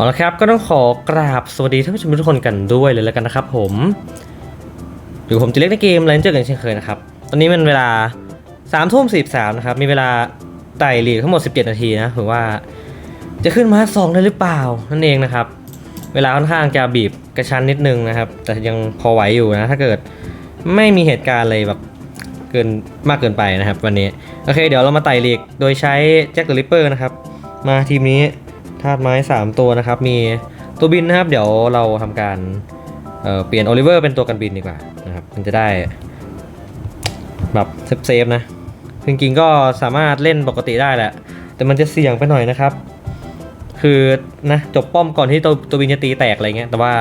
เอาละครับก็ต้องขอกราบสวัสดีท่านผู้ชมทุกคนกันด้วยเลยแล้วกันนะครับผมหรือผมจะเล่นในเกมไลน์เจอกันเช่นเคยนะครับ ตอนนี้มันเวลา3ามทุ่มสิบสามนะครับ มีเวลาไต่หลีกทั้งหมด 17 นาทีนะถือว่าจะขึ้นมาสองได้หรือเปล่านั่นเองนะครับ เวลาค่อนข้างจะบีบกระชั้นนิดนึงนะครับ แต่ยังพอไหวอยู่นะ ถ้าเกิดไม่มีเหตุการณ์อะไรแบบเกินมากเกินไปนะครับ วันนี้ โอเค เดี๋ยวเรามาไต่หลีกโดยใช้แจ็คเดอะริปเปอร์นะครับ มาทีมนี้ ธาตุไม้ 3 ตัวนะครับ มีตัวบินนะครับ เดี๋ยวเราทำการเเปลี่ยนโอลิเวอร์เป็นตัวกันบินดีกว่านะครับ มันจะได้แบบเซฟๆนะจริงๆก็สามารถเล่นปกติได้แหละ แต่มันจะเสี่ยงไปหน่อยนะครับ คือนะจบป้อมก่อนที่ตัวตัวบินจะตีแตกอะไรเงี้ย แต่ว่า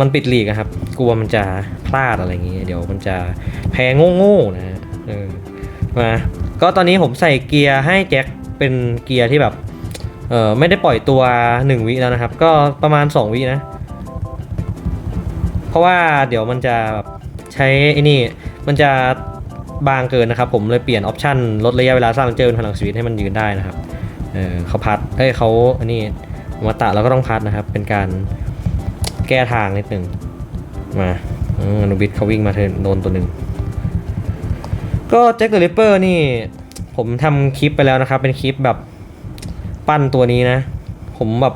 มันปิดหลีกครับ กลัวมันจะพลาดอะไรอย่างเงี้ยเดี๋ยวมันจะแพ้โง่ๆนะเออมา ก็ตอนนี้ผมใส่เกียร์ให้แจ็คเป็นเกียร์ที่แบบ เออไม่ได้ปล่อยตัว 1 วิแล้วนะครับ ก็ประมาณ 2 วินะ เพราะว่าเดี๋ยวมันจะใช้ไอ้นี่มันจะบางเกินนะครับ ผมเลยเปลี่ยนออปชันลดระยะเวลาสร้างเจอเป็นพลังชีวิตให้มันยืนได้นะครับเออเขาพัดเอ้ยเขาอันนี้มาตะเราก็ต้องพัดนะครับ เป็นการแก้ทางนิดหนึ่งมาอนูบิทเขาวิ่งมาเทินโดนตัวหนึ่งก็แจ็คเดอะริปเปอร์นี่ผมทำคลิปไปแล้วนะครับ เป็นคลิปแบบ ปั้นตัวนี้นะ ผมแบบ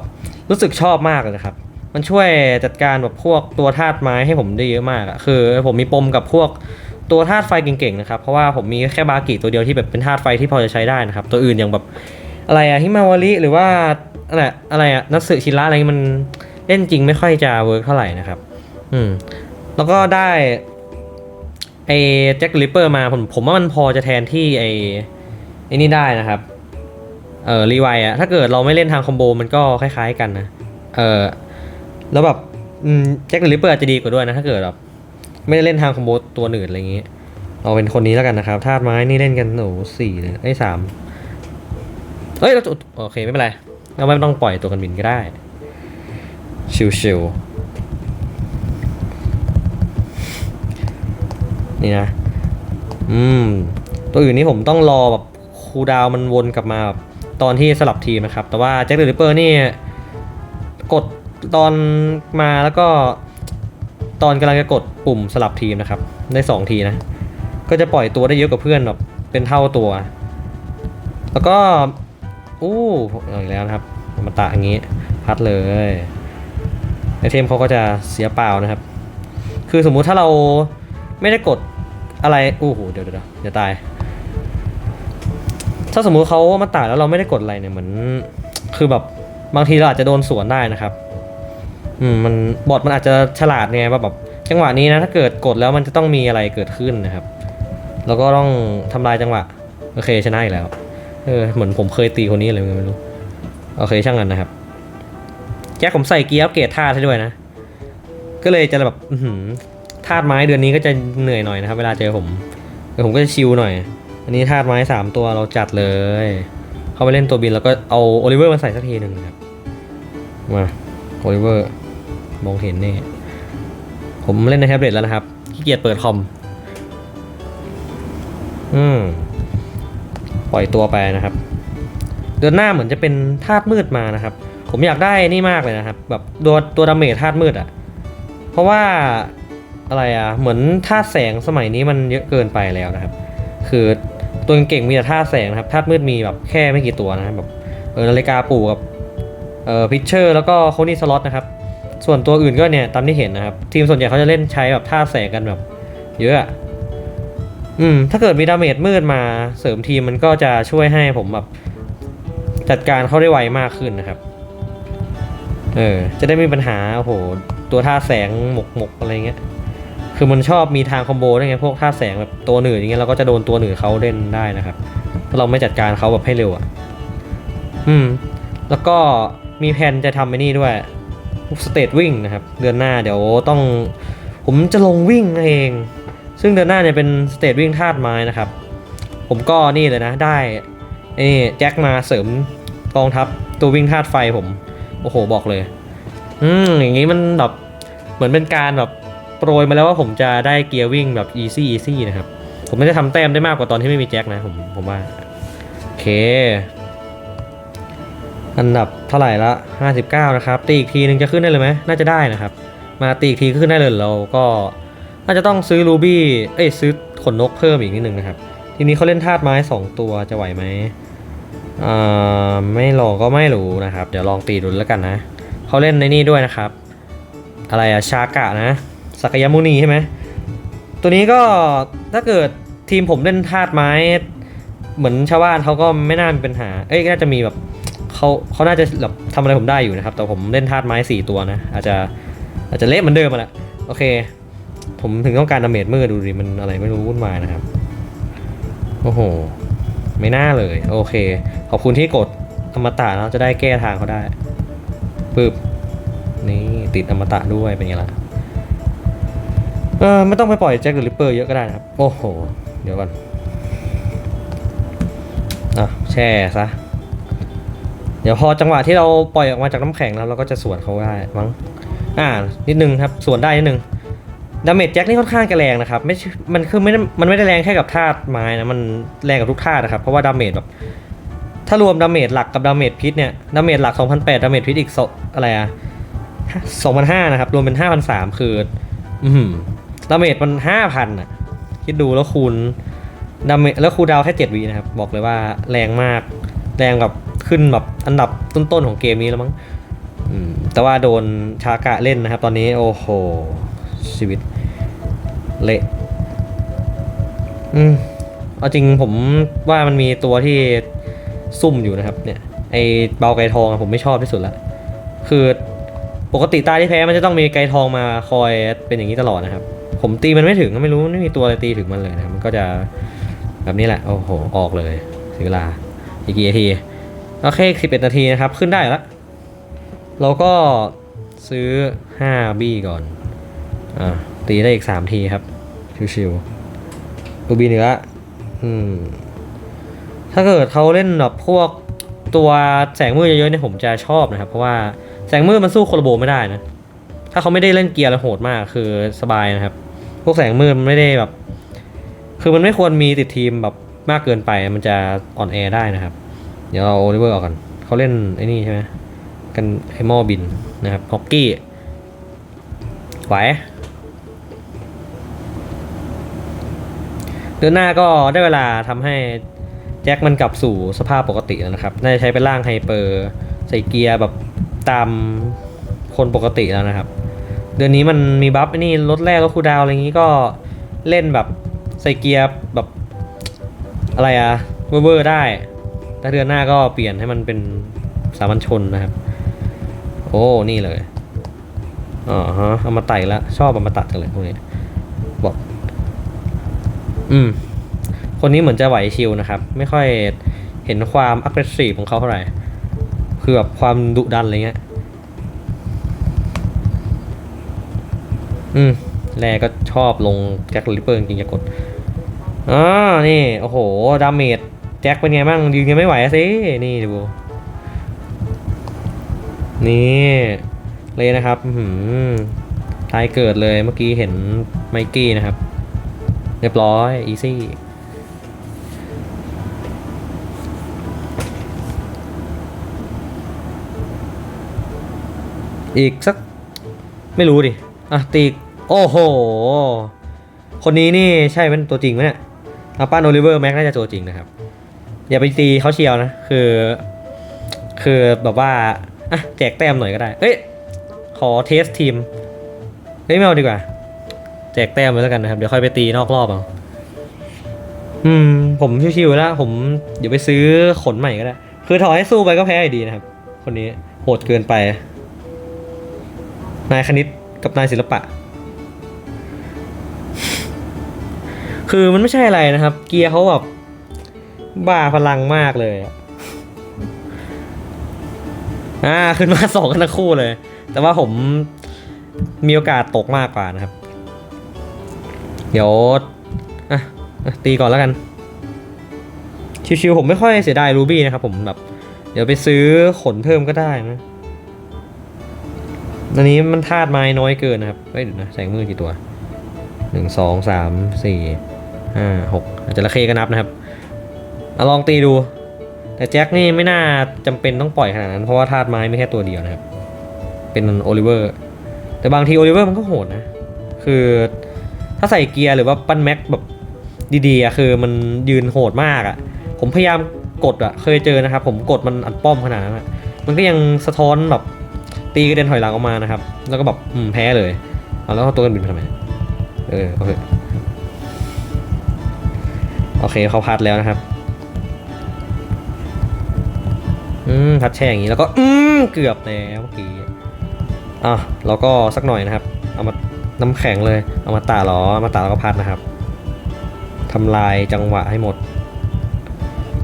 รู้สึกชอบมากเลยนะครับ มันช่วยจัดการแบบพวกตัวธาตุไม้ให้ผมได้เยอะมากอะคือ ผมมีปมกับพวกตัวธาตุไฟเก่งๆนะครับ เพราะว่าผมมีแค่บากิตัวเดียวที่แบบเป็นธาตุไฟที่พอจะใช้ได้นะครับ ตัวอื่นอย่างแบบอะไรอะฮิมาวาริหรือว่าอะไรอะไรอะนัตสึชิระอะไรมันเล่นจริงไม่ค่อยจะเวิร์กเท่าไหร่นะครับ อืม แล้วก็ได้ไอ้แจ็คลิปเปอร์มาผมผมว่ามันพอจะแทนที่ไอ้ไอ้นี่ได้นะครับ เออรีไวอะถ้าเกิดเราไม่เล่นทางคอมโบมันก็คล้ายๆกันนะเออแล้วแบบแจ็คลิปเปอร์อาจจะดีกว่าด้วยนะถ้าเกิดแบบไม่ได้เล่นทางคอมโบตัวหนืดอะไรอย่างเงี้ยเอาเป็นคนนี้แล้วกันนะครับธาตุไม้นี่เล่นกันโอ้โหสี่เลยไอ้สามเฮ้ยเราจะโอเคไม่เป็นไรเราไม่ต้องปล่อยตัวกันบินก็ได้ ชิวๆนี่นะ อืม ตัวอื่นนี่ผมต้องรอแบบคูดาวมันวนกลับมาแบบ ตอนที่สลับทีมนะครับ แต่ว่าแจ็คเดอะริปเปอร์นี่กดตอนมาแล้วก็ตอนกำลังจะกดปุ่มสลับทีมนะครับได้ 2 ทีนะ ก็จะปล่อยตัวได้เยอะกว่าเพื่อนแบบเป็นเท่าตัว แล้วก็อู้อาอีกแล้วนะครับมาตะอย่างนี้พัดเลยไอเทมเขาก็จะเสียเปล่านะครับ คือสมมุติถ้าเราไม่ได้กดอะไรอู้หูเดี๋ยวเดี๋ยวเดี๋ยวตาย ถ้าสมมุติเขามาตะแล้วเราไม่ได้กดอะไรเนี่ยเหมือน คือแบบบางทีเราอาจจะโดนสวนได้นะครับ อืมมันบอทมันอาจจะฉลาดไงว่าแบบจังหวะนี้นะถ้าเกิดกดแล้วมันจะต้องมีอะไรเกิดขึ้นนะครับ แล้วก็ต้องทำลายจังหวะ โอเคชนะอีกแล้ว เออเหมือนผมเคยตีคนนี้เลยไม่รู้โอเคช่างกันนะครับแจ็คผมใส่เกียร์อัปเกรดธาตุให้ด้วยนะ ก็เลยจะแบบธาตุไม้เดือนนี้ก็จะเหนื่อยหน่อยนะครับ เวลาเจอผมผมก็จะชิลหน่อย อันนี้ธาตุไม้สามตัวเราจัดเลย เข้าไปเล่นตัวบินแล้วก็เอาโอลิเวอร์มาใส่สักทีหนึ่งนะครับ มาโอลิเวอร์มองเห็นนี่ผมเล่นในแท็บเล็ตแล้วนะครับขี้เกียจเปิดคอม อืมปล่อยตัวไปนะครับ เดือนหน้าเหมือนจะเป็นธาตุมืดมานะครับ ผมอยากได้นี่มากเลยนะครับ แบบตัวตัวดาเมจธาตุมืดอะ่ะ เพราะว่าอะไรอะ่ะ เหมือนธาตุแสงสมัยนี้มันเยอะเกินไปแล้วนะครับ คือ ตัวเก่งมีแต่ธาแสงนะครับธาตุมืดมีแบบแค่ไม่กี่ตัวนะครับแบบเออนาฬิกาปู่กับเอ่อพิชเชอร์แล้วก็โคนี่สล็อตนะครับ ส่วนตัวอื่นก็เนี่ยตามที่เห็นนะครับ ทีมส่วนใหญ่เขาจะเล่นใช้แบบธาแสงกันแบบ เยอะอะอืมถ้าเกิดมีดาเมจมืดมาเสริมทีมมันก็จะช่วยให้ผมแบบจัดการเขาได้ไวมากขึ้นนะครับ เออ จะได้ไม่มีปัญหาโอ้โหตัวท่าแสงหมกหมกอะไรเงี้ย คือมันชอบมีทางคอมโบด้วยไงพวกท่าแสงแบบตัวหนืดอย่างเงี้ยเราก็จะโดนตัวหนืดเขาเล่นได้นะครับถ้าเราไม่จัดการเขาแบบให้เร็วอะอืม แล้วก็มีแผนจะทำไอ้นี่ด้วยสเตทวิ่งนะครับ เดือนหน้าเดี๋ยวต้อง ผมจะลงวิ่งเอง ซึ่งเดือนหน้าเนี่ยเป็นสเตทวิ่งธาตุไม้นะครับ ผมก็นี่เลยนะได้นี่แจ็คมาเสริมกองทัพตัววิ่งธาตุไฟผม โอ้โหบอกเลย อืมอย่างนี้มันแบบเหมือนเป็นการแบบ รยมาแล้วว่าผมจะได้เกียร์วิ่งแบบอีซี่อีซี่นะครับ ผมไม่ได้ทำแต้มได้มากกว่าตอนที่ไม่มีแจ็คนะผมผมว่า โอเค อันดับเท่าไหร่ละ 59 นะครับ ตีอีกทีนึงจะขึ้นได้เลยไหมน่าจะได้นะครับ มาตีอีกทีขึ้นได้เลยเราก็น่าจะต้องซื้อรูบี้เอ้ยซื้อขนนกเพิ่มอีกนิดนึงนะครับ ทีนี้เขาเล่นธาตุไม้ 2 ตัวจะไหวไหมอ่าไม่ลองก็ไม่รู้นะครับ เดี๋ยวลองตีดูแล้วกันนะเขาเล่นในนี่ด้วยนะครับ อะไรอะชากะนะ สักยมุนีใช่ไหมตัวนี้ก็ถ้าเกิดทีมผมเล่นธาตุไม้ เหมือนชาวบ้านเขาก็ไม่น่ามีปัญหา เอ้ยน่าจะมีแบบเขาเขาน่าจะแบบทำอะไรผมได้อยู่นะครับ แต่ผมเล่นธาตุไม้สี่ตัวนะ อาจจะอาจจะเละเหมือนเดิมมาแหละโอเค ผมถึงต้องการดาเมจมือดูดิมันอะไรไม่รู้วุ่นวายนะครับ โอ้โห ไม่น่าเลย โอเค ขอบคุณที่กดอมตะเราจะได้แก้ทางเขาได้ปึ๊บนี่ติดอมตะด้วยเป็นไงล่ะ เออไม่ต้องไปปล่อยแจ็คหรือริปเปอร์เยอะก็ได้นะครับ โอ้โห เดี๋ยวก่อนอะแช่ซะ เดี๋ยวพอจังหวะที่เราปล่อยออกมาจากน้ำแข็งแล้วเราก็จะสวนเขาได้มั้งอ่า นิดนึงครับสวนได้นิดนึงดาเมจแจ็คนี่ค่อนข้างจะแรงนะครับไม่ช่มันคือไม่ได้มันไม่ได้แรงแค่กับธาตุไม้นะมันแรงกับทุกธาตุนะครับเพราะว่าดาเมจแบบถ้ารวมดาเมจหลักกับดาเมจพิษเนี่ยดาเมจหลัก 2,008ดาเมจพิษอีกอะไรอะ2,500นะครับรวมเป็น 5,003คือ อือหือ ดาเมจมัน5,000อะ คิดดูแล้วคูณดาเมจแล้วคูดาวแค่7วินะครับ บอกเลยว่าแรงมาก แรงแบบขึ้นแบบอันดับต้นๆของเกมนี้แล้วมั้งแต่ว่าโดนชากะเล่นนะครับ ตอนนี้โอ้โห ชีวิต เละอืมเอาจริงผมว่ามันมีตัวที่ซุ่มอยู่นะครับ เนี่ย ไอเบาไก่ทองผมไม่ชอบที่สุดละคือปกติตาที่แพ้มันจะต้องมีไก่ทองมาคอยเป็นอย่างนี้ตลอดนะครับ ผมตีมันไม่ถึงก็ไม่รู้ไม่มีตัวอะไรตีถึงมันเลยนะมันก็จะแบบนี้แหละโอ้โหออกเลยเสียเวลาอีกกี่นาทีโอเคสิบเอ็ดนาทีนะครับขึ้นได้แล้วเราก็ซื้อ5บี้ก่อนอ่าตีได้อีก3ทีครับชิวๆอูบีเหนืออืมถ้าเกิดเขาเล่นแบบพวกตัวแสงมืดเยอะๆเนี่ยผมจะชอบนะครับ เพราะว่าแสงมืดมันสู้โคโลโบไม่ได้นะ ถ้าเขาไม่ได้เล่นเกียร์แล้วโหดมากคือสบายนะครับ พวกแสงมืดมันไม่ได้แบบ คือมันไม่ควรมีติดทีมแบบมากเกินไปมันจะอ่อนแอได้นะครับ เดี๋ยวเอาโอลิเวอร์ออกก่อนเขาเล่นไอ้นี่ใช่ไหมกันไอ้หม้อบินนะครับฮอกกี้ไหวเดือนหน้าก็ได้เวลาทำให้แจ็คมันกลับสู่สภาพปกติแล้วนะครับ น่าจะใช้เป็นร่างไฮเปอร์ ใส่เกียร์แบบตามคนปกติแล้วนะครับ เดือนนี้มันมีบัฟไอ้นี่ลดแรกลดคูดาวอะไรอย่างนี้ก็เล่นแบบใส่เกียร์แบบอะไรอะเวอร์ๆได้ แต่เดือนหน้าก็เปลี่ยนให้มันเป็นสามัญชนนะครับ โอ้ นี่เลยอ๋อฮะเอามาไต่ละชอบเอามาตัดกันเลยพวกนี้บอกอืม คนนี้เหมือนจะไหวชิลนะครับ ไม่ค่อยเห็นความอักเ s ซีฟของเขาเท่าไหร่คือแบบความดุดันอะไรเงี้ย อืมแรก็ชอบลงแจ็คลิปเปอร์จริงๆจะกดอ่านี่ โอ้โห ดาเมจแจ็คเป็นไงบ้างยืนยังไม่ไหวสิ นี่ดู นี่เลยนะครับหือตายเกิดเลยเมื่อกี้เห็นไมกี้นะครับ เรียบร้อย อีซี่อีกสัก ไม่รู้ดิ อะตีอีก โอ้โห คนนี้นี่ใช่เป็นตัวจริงไหมเนี่ยอาป้าโอลิเวอร์แม็กน่าจะตัวจริงนะครับ อย่าไปตีเขาเชียวนะ คือ คือแบบว่าอะแจกแต้มหน่อยก็ได้ เอ้ย ขอเทสทีมเฮ้ยไม่เอาดีกว่า แจกแต้มไว้แล้วกันนะครับ เดี๋ยวค่อยไปตีนอกรอบเอาอืม ผมชิวๆแล้ว ผมเดี๋ยวไปซื้อขนใหม่ก็ได้ คือถอยให้สู้ไปก็แพ้อยู่ดีนะครับ คนนี้โหดเกินไป นายคณิตกับนายศิลปะ คือมันไม่ใช่อะไรนะครับ เกียร์เขาแบบบ้าพลังมากเลยอะอ่าขึ้นมาสองกันทั้งคู่เลย แต่ว่าผมมีโอกาสตกมากกว่านะครับ เดี๋ยวอะตีก่อนแล้วกัน ชิวๆผมไม่ค่อยเสียดายรูบี้นะครับผมแบบ เดี๋ยวไปซื้อขนเพิ่มก็ได้นะอันนี้มันธาตุไม้น้อยเกินนะครับเฮ้ยเดี๋ยวนะแสงมือกี่ตัวหนึ่งสองสามสี่ ห้าหกอาจจะระเคก็นับนะครับเอาลองตีดู แต่แจ็คนี่ไม่น่าจำเป็นต้องปล่อยขนาดนั้น เพราะว่าธาตุไม้ไม่แค่ตัวเดียวนะครับ เป็นโอลิเวอร์ แต่บางทีโอลิเวอร์มันก็โหดนะ คือถ้าใส่เกียร์หรือว่าปั้นแม็กแบบดีๆอะคือมันยืนโหดมากอะผมพยายามกดอะเคยเจอนะครับ ผมกดมันอัดป้อมขนาดนั้นอะมันก็ยังสะท้อนแบบตีกระเด็นถอยหลังออกมานะครับ แล้วก็แบบอืมแพ้เลยเอาแล้วตัวกันบินไปทำไม เออโอเค โอเคเขาพัดแล้วนะครับ อืมพัดแช่อย่างนี้แล้วก็อืมเกือบแล้วเมื่อกี้อะเราก็สักหน่อยนะครับ เอามาน้ำแข็งเลยเอามาตาล้อมาตาแล้วก็พัดนะครับทำลายจังหวะให้หมด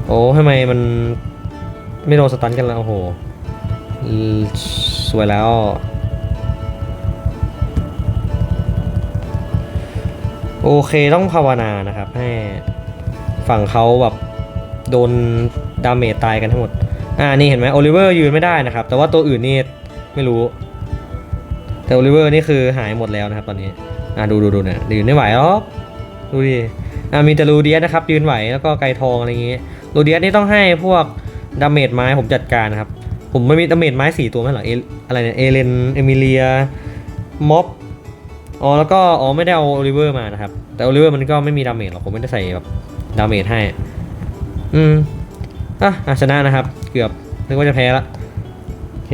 โอ้ทำไมมันไม่โดนสตันกันแล้วโอ้โหสวยแล้วโอเคต้องภาวนานะครับให้ ฝั่งเขาแบบโดนดาเมจตายกันทั้งหมด อ่า นี่เห็นไหมโอลิเวอร์ยืนไม่ได้นะครับ แต่ว่าตัวอื่นนี่ไม่รู้ แต่โอลิเวอร์นี่คือหายหมดแล้วนะครับตอนนี้ อ่าดูดูดูเนี่ยยืนไม่ไหวหรอกดูดิ อ่ามีแต่ลูเดียสนะครับยืนไหวแล้วก็ไกทองอะไรอย่างงี้ ลูเดียสนี่ต้องให้พวกดาเมจไม้ผมจัดการนะครับ ผมไม่มีดาเมจไม้สี่ตัวไหมเหรอเออะไรเนี่ย เอเลน เอมิเลีย ม็อบ อ๋อแล้วก็ อ๋อไม่ได้เอาโอลิเวอร์มานะครับ แต่โอลิเวอร์มันก็ไม่มีดาเมจหรอกผมไม่ได้ใส่แบบ ดาเมจให้ อืมอะอะชนะนะครับ เกือบนึกว่าจะแพ้ละโอเค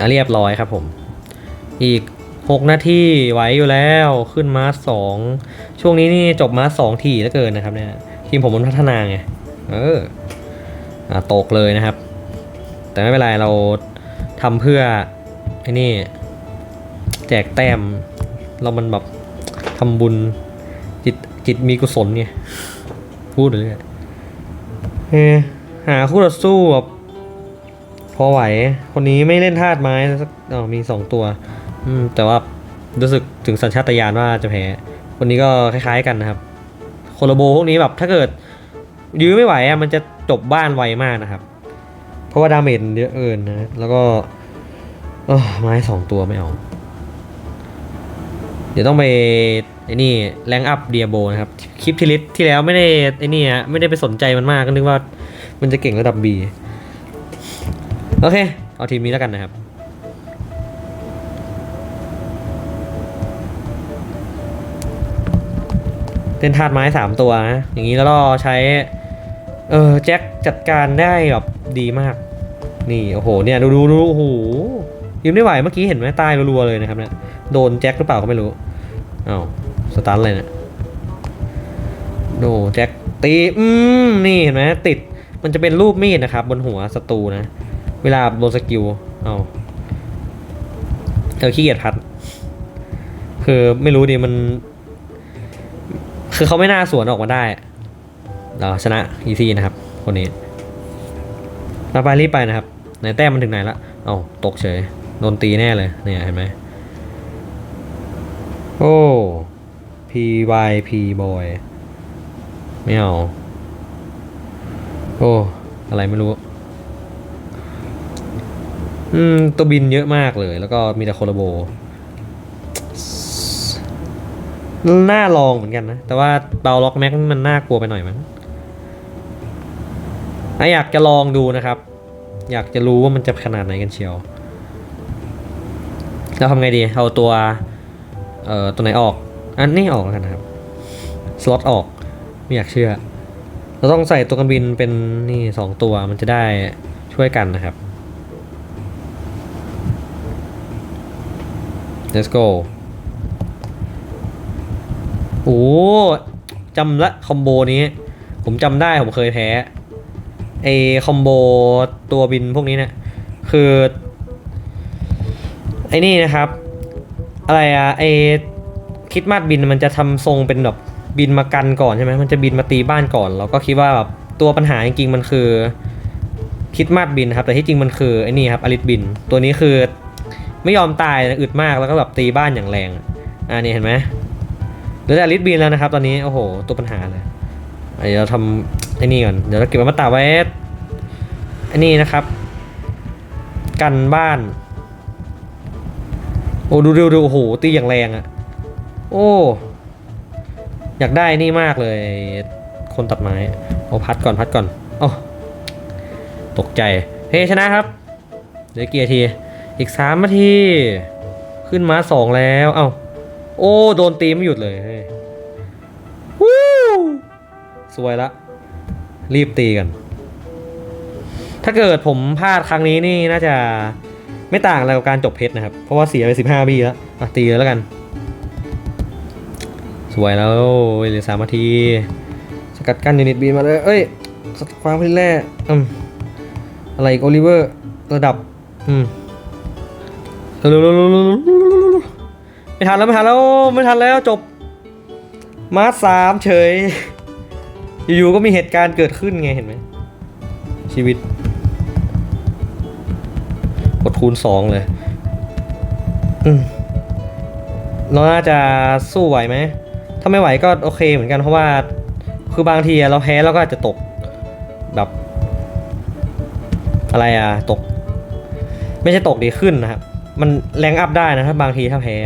อะเรียบร้อยครับผม อีก 6 นาทีไหวอยู่แล้วขึ้นมาร์สองช่วงนี้นี่จบมาร์สองทีแล้วเกินนะครับเนี่ย ทีมผมมันพัฒนาไง เอออะตกเลยนะครับ แต่ไม่เป็นไรเราทำเพื่อไอ้นี่ แจกแต้ม เรามันแบบทำบุญ จิตจิตมีกุศลไงพูดเลยเฮ้หาคู่ต่อสู้แบบพอไหว คนนี้ไม่เล่นธาตุไม้สักอ๋อมีสองตัว อืม แต่ว่ารู้สึกถึงสัญชาตญาณว่าจะแพ้ คนนี้ก็คล้าย ๆ กันนะครับ โคโลโบพวกนี้แบบถ้าเกิด ยื้อไม่ไหวอะมันจะจบบ้านไวมากนะครับ เพราะว่าดาเมจเยอะเกินนะ แล้วก็ไม้สองตัวไม่เอา เดี๋ยวต้องไป อ้นี่แรงอัพเดียโบนะครับคลิปที่ลิสที่แล้วไม่ได้ไอ้นี่ฮะไม่ได้ไปสนใจมันมากก็นึกว่ามันจะเก่งระดับ B โอเค เอาทีมนี้แล้วกันนะครับเล่นธาตุไม้สามตัวนะอย่างนี้แล้วก็ใช้ เออแจ็คจัดการได้แบบดีมาก นี่โอ้โหเนี่ยดูดูดูโอ้โหยืมไม่ไหวเมื่อกี้เห็นไหมตายรัวๆเลยนะครับเนี่ยโดนแจ็คหรือเปล่าก็ไม่รู้อ้าว สตันเลยเนี่ยโดแจ็คตีอืมนี่เห็นไหมติดมันจะเป็นรูปมีดนะครับ บนหัวศัตรูนะ เวลาโดนสกิลเอาเออขี้เกียจพัด คือไม่รู้ดิมัน คือเขาไม่น่าสวนออกมาได้เราชนะอีซีนะครับ คนนี้เราไปรีบไปนะครับไหนแต้มมันถึงไหนละเอาตกเฉยโดนตีแน่เลยเนี่ยเห็นไหมโอ้ PYP boy ไม่เอา โอ้ อะไรไม่รู้ อืม ตัวบินเยอะมากเลย แล้วก็มีแต่โคโลโบ น่าลองเหมือนกันนะ แต่ว่าเบาล็อกแม็กมันน่ากลัวไปหน่อยมั้งอยากจะลองดูนะครับ อยากจะรู้ว่ามันจะขนาดไหนกันเชียวเราทำไงดี เอาตัว เอ่อ ตัวไหนออก อันนี้ออกแล้วกันนะครับ สล็อตออก ไม่อยากเชื่อ เราต้องใส่ตัวกันบินเป็นนี่สองตัวมันจะได้ช่วยกันนะครับ let's go โอ้จำละคอมโบนี้ ผมจำได้ผมเคยแพ้ไอคอมโบตัวบินพวกนี้เนี่ยคือ ไอ้นี่นะครับ อะไรอะไอ คิดมาดบินมันจะทำทรงเป็นแบบบินมากันก่อนใช่ไหมมันจะบินมาตีบ้านก่อน เราก็คิดว่าแบบตัวปัญหาจริงๆมันคือ คิดมาดบินครับ แต่ที่จริงมันคือไอ้นี่ครับอลิสบิน ตัวนี้คือไม่ยอมตายนะอึดมากแล้วก็แบบตีบ้านอย่างแรงอ่านี่เห็นไหมเหลือแต่ลิทบินแล้วนะครับ ตอนนี้โอ้โห ตัวปัญหาเลยเดี๋ยวเราทำไอ้นี่ก่อนเดี๋ยวเราเก็บมาตาไว้ไอ้นี่นะครับ กันบ้าน โอ้ดูดูดูโอ้โหตีอย่างแรงอะ โอ้ อยากได้นี่มากเลย คนตัดไม้เอาพัดก่อนพัดก่อนอ๋อตกใจ เฮ้ชนะครับเหลือกี่นาที อีกสามนาที ขึ้นมาสองแล้ว เอ้า โอ้ โดนตีไม่หยุดเลยเฮ้วู้สวยละ รีบตีกัน ถ้าเกิดผมพลาดครั้งนี้นี่น่าจะไม่ต่างอะไรกับการจบเพชรนะครับ เพราะว่าเสียไปสิบห้าบีแล้วตีเลยแล้วกัน วยแล้วเหลือสามนาที สกัดกั้นยูนิตบีมาเลยเอ้ยสความพลิแร่อืมอะไรอีกโอลิเวอร์ระดับอืมเร็วๆๆๆๆไม่ทันแล้วไม่ทันแล้วไม่ทันแล้วจบ มาสามเฉย อยู่ๆก็มีเหตุการณ์เกิดขึ้นไงเห็นไหมชีวิตกดคูณสองเลย อืมเราน่าจะสู้ไหวไหม ถ้าไม่ไหวก็โอเคเหมือนกันเพราะว่า คือบางทีเราแพ้เราก็จจะตกแบบ อะไรอะตก ไม่ใช่ตกดีขึ้นนะครับ มันแรงอัพได้นะถ้าบางทีถ้าแพ้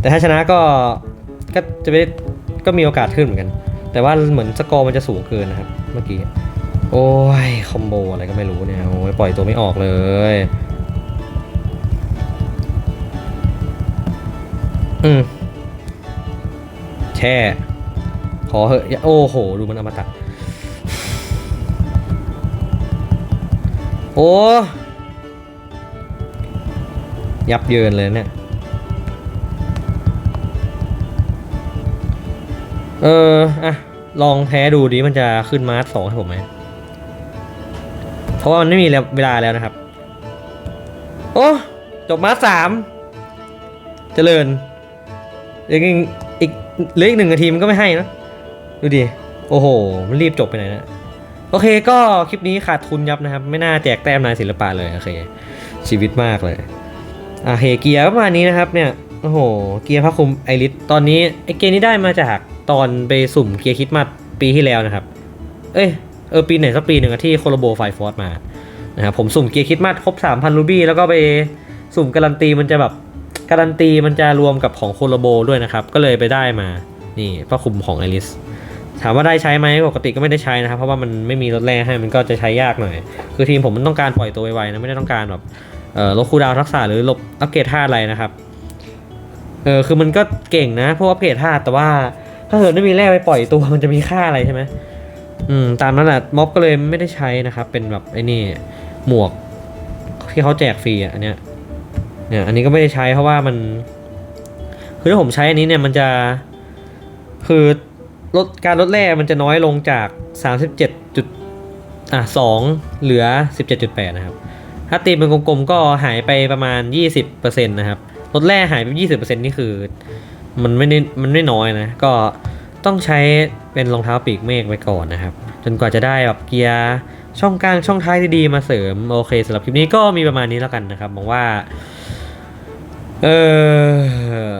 แต่ถ้าชนะก็ก็จะไม่ก็มีโอกาสขึ้นเหมือนกัน แต่ว่าเหมือนสกอร์มันจะสูงเกินนะครับ เมื่อกี้โอ้ยคอมโบอะไรก็ไม่รู้เนี่ยโอ้ยปล่อยตัวไม่ออกเลยอืม แช่ ขอเหอะโอ้โห ดูมันอมตะโอ้ ยับเยินเลยเนี่ยเออ อะ ลองแพ้ดูดิมันจะขึ้นมาร์สองให้ผมไหม เพราะว่ามันไม่มีเวลาแล้วนะครับ โอ้ จบมาร์สาม เจริญอีกอีก เหลืออีกหนึ่งนาทีมันก็ไม่ให้นะดูดิโอ้โห มันรีบจบไปไหนนะโอเคก็คลิปนี้ขาดทุนยับนะครับ ไม่น่าแจกแต้มนายศิลปะเลยโอเค ชีวิตมากเลยอะเฮเกียร์ก็ประมาณนี้นะครับเนี่ยโอ้โห เกียร์พระคุมไอริสตอนนี้ไอเกียร์นี้ได้มาจากตอนไปสุ่มเกียร์คิดมาปีที่แล้วนะครับ เอ้ยเออปีไหนสักปีหนึ่งที่โคโลโบไฟฟอร์สมานะครับผมสุ่มเกียร์คิดมาครบ3,000รูบี้แล้วก็ไปสุ่มการันตีมันจะแบบ การันตีมันจะรวมกับของโคโลโบด้วยนะครับ ก็เลยไปได้มา นี่พระคุมของไอริส ถามว่าได้ใช้ไหมปกติก็ไม่ได้ใช้นะครับ เพราะว่ามันไม่มีรถแร่ให้มันก็จะใช้ยากหน่อย คือทีมผมมันต้องการปล่อยตัวไวๆนะ ไม่ได้ต้องการแบบเออลดคูดาวน์ทักษะหรือลบอัปเกรดท่าอะไรนะครับเออคือมันก็เก่งนะพวกอัปเกรดท่าแต่ว่าถ้าเกิดไม่มีแร่ไปปล่อยตัวมันจะมีค่าอะไรใช่ไหมอืมตามนั้นแหละม็อบก็เลยไม่ได้ใช้นะครับ เป็นแบบไอ้นี่หมวกที่เขาแจกฟรีอะอันเนี้ย เนี่ยอันนี้ก็ไม่ได้ใช้เพราะว่ามัน คือถ้าผมใช้อันนี้เนี่ยมันจะคือลดการลดแร่มันจะน้อยลงจาก 37จุดอะ2เหลือ 17.8 นะครับ ถ้าตีเป็นกลมๆก็หายไปประมาณ 20%นะครับลดแร่หายไป 20%นี่คือ มันไม่ได้มันไม่น้อยนะ ก็ต้องใช้เป็นรองเท้าปีกเมฆไว้ก่อนนะครับ จนกว่าจะได้แบบเกียร์ช่องกลางช่องท้ายที่ดีมาเสริม โอเคสำหรับคลิปนี้ก็มีประมาณนี้แล้วกันนะครับหวังว่า เออ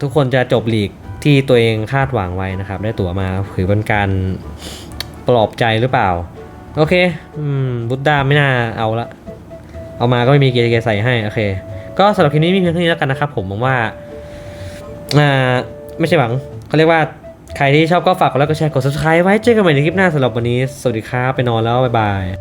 ทุกคนจะจบลีกที่ตัวเองคาดหวังไว้นะครับ ได้ตั๋วมาถือเป็นการปลอบใจหรือเปล่า โอเคอืมบุตดาไม่น่าเอาละ เอามาก็ไม่มีเกียร์เกียร์ใส่ให้ โอเค ก็สำหรับคลิปนี้มีเพียงเท่านี้แล้วกันนะครับผมหวังว่าอ่าไม่ใช่หวังเขาเรียกว่าใครที่ชอบก็ฝากกดไลค์กดแชร์กด subscribe ไว้เจอกันใหม่ในคลิปหน้าสำหรับวันนี้ สวัสดีครับ ไปนอนแล้ว บ๊ายบาย